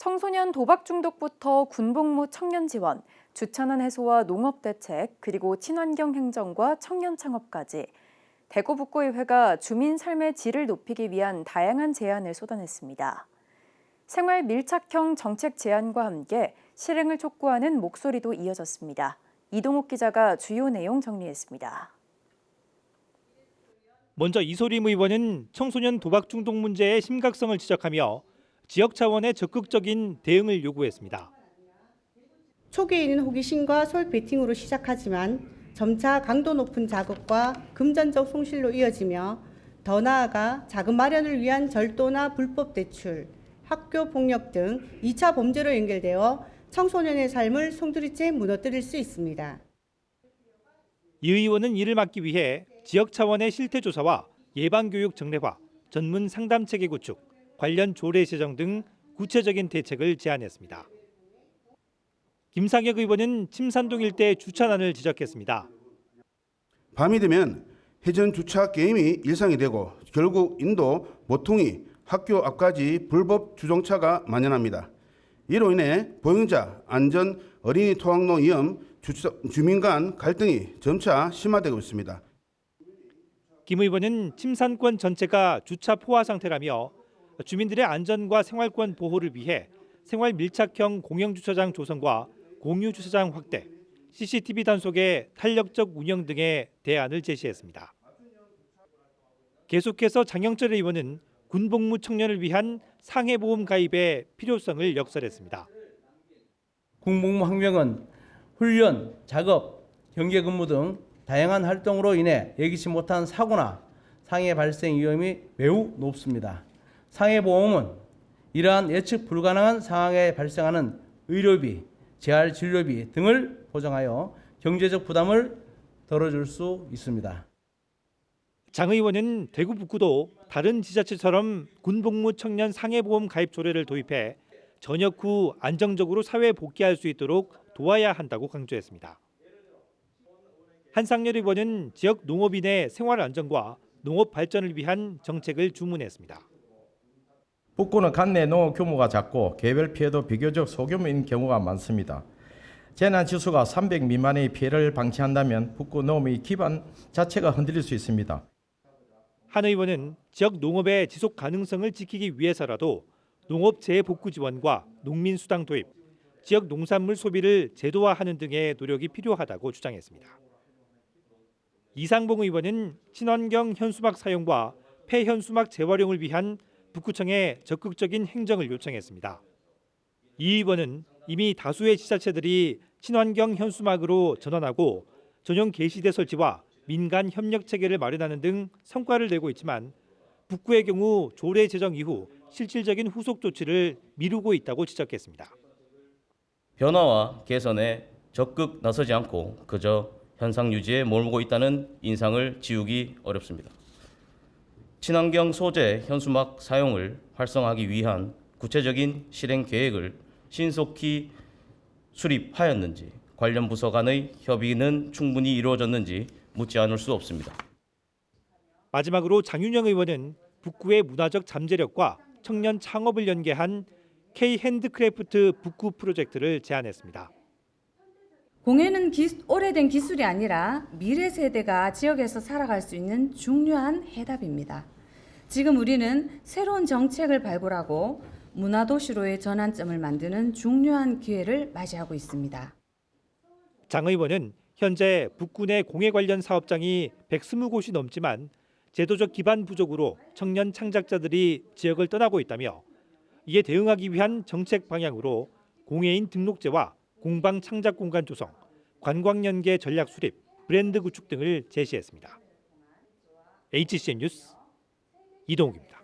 청소년 도박 중독부터 군복무 청년 지원, 주차난 해소와 농업 대책, 그리고 친환경 행정과 청년 창업까지 대구 북구의회가 주민 삶의 질을 높이기 위한 다양한 제안을 쏟아냈습니다. 생활 밀착형 정책 제안과 함께 실행을 촉구하는 목소리도 이어졌습니다. 이동욱 기자가 주요 내용 정리했습니다. 먼저 이소림 의원은 청소년 도박 중독 문제의 심각성을 지적하며 지역 차원의 적극적인 대응을 요구했습니다. 초기에는 호기심과 솔 베팅으로 시작하지만 점차 강도 높은 작업과 금전적 손실로 이어지며 더 나아가 자금 마련을 위한 절도나 불법 대출, 학교 폭력 등 2차 범죄로 연결되어 청소년의 삶을 송두리째 무너뜨릴 수 있습니다. 이 의원은 이를 막기 위해 지역 차원의 실태 조사와 예방 교육 정례화, 전문 상담 체계 구축, 관련 조례 제정 등 구체적인 대책을 제안했습니다. 김상혁 의원은 침산동 일대 주차난을 지적했습니다. 밤이 되면 회전 주차 게임이 일상이 되고 결국 인도 모퉁이 학교 앞까지 불법 주정차가 만연합니다. 이로 인해 보행자 안전, 어린이 토학로 위험, 주민 간 갈등이 점차 심화되고 있습니다. 김 의원은 침산권 전체가 주차 포화 상태라며 주민들의 안전과 생활권 보호를 위해 생활 밀착형 공영 주차장 조성과 공유 주차장 확대, CCTV 단속의 탄력적 운영 등의 대안을 제시했습니다. 계속해서 장영철 의원은 군복무 청년을 위한 상해보험 가입의 필요성을 역설했습니다. 군복무 학명은 훈련, 작업, 경계 근무 등 다양한 활동으로 인해 예기치 못한 사고나 상해 발생 위험이 매우 높습니다. 상해 보험은 이러한 예측 불가능한 상황에 발생하는 의료비, 재활 진료비 등을 보장하여 경제적 부담을 덜어줄 수 있습니다. 장 의원은 대구 북구도 다른 지자체처럼 군복무 청년 상해보험 가입 조례를 도입해 전역 후 안정적으로 사회에 복귀할 수 있도록 도와야 한다고 강조했습니다. 한상열 의원은 지역 농업인의 생활 안정과 농업 발전을 위한 정책을 주문했습니다. 북구는 관내 농업 규모가 작고 개별 피해도 비교적 소규모인 경우가 많습니다. 재난 지수가 300 미만의 피해를 방치한다면 북구 농업의 기반 자체가 흔들릴 수 있습니다. 한 의원은 지역 농업의 지속 가능성을 지키기 위해서라도 농업 재복구 지원과 농민 수당 도입, 지역 농산물 소비를 제도화하는 등의 노력이 필요하다고 주장했습니다. 이상봉 의원은 친환경 현수막 사용과 폐현수막 재활용을 위한 북구청에 적극적인 행정을 요청했습니다. 이 의원은 이미 다수의 지자체들이 친환경 현수막으로 전환하고 전용 게시대 설치와 민간 협력 체계를 마련하는 등 성과를 내고 있지만 북구의 경우 조례 제정 이후 실질적인 후속 조치를 미루고 있다고 지적했습니다. 변화와 개선에 적극 나서지 않고 그저 현상 유지에 몰고 있다는 인상을 지우기 어렵습니다. 친환경 소재 현수막 사용을 활성화하기 위한 구체적인 실행 계획을 신속히 수립하였는지 관련 부서 간의 협의는 충분히 이루어졌는지 묻지 않을 수 없습니다. 마지막으로 장윤영 의원은 북구의 문화적 잠재력과 청년 창업을 연계한 K 핸드크래프트 북구 프로젝트를 제안했습니다. 공예는 기, 오래된 기술이 아니라 미래 세대가 지역에서 살아갈 수 있는 중요한 해답입니다. 지금 우리는 새로운 정책을 발굴하고 문화도시로의 전환점을 만드는 중요한 기회를 맞이하고 있습니다. 장 의원은 현재 내 공예 관련 사업장이 120곳이 넘지만 제도적 기반 부족으로 청년 창작자들이 지역을 떠나고 있다며 이에 대응하기 위한 정책 방향으로 공예인 등록제와 공방 창작 공간 조성, 관광 연계 전략 수립, 브랜드 구축 등을 제시했습니다. HCN 뉴스 이동욱입니다.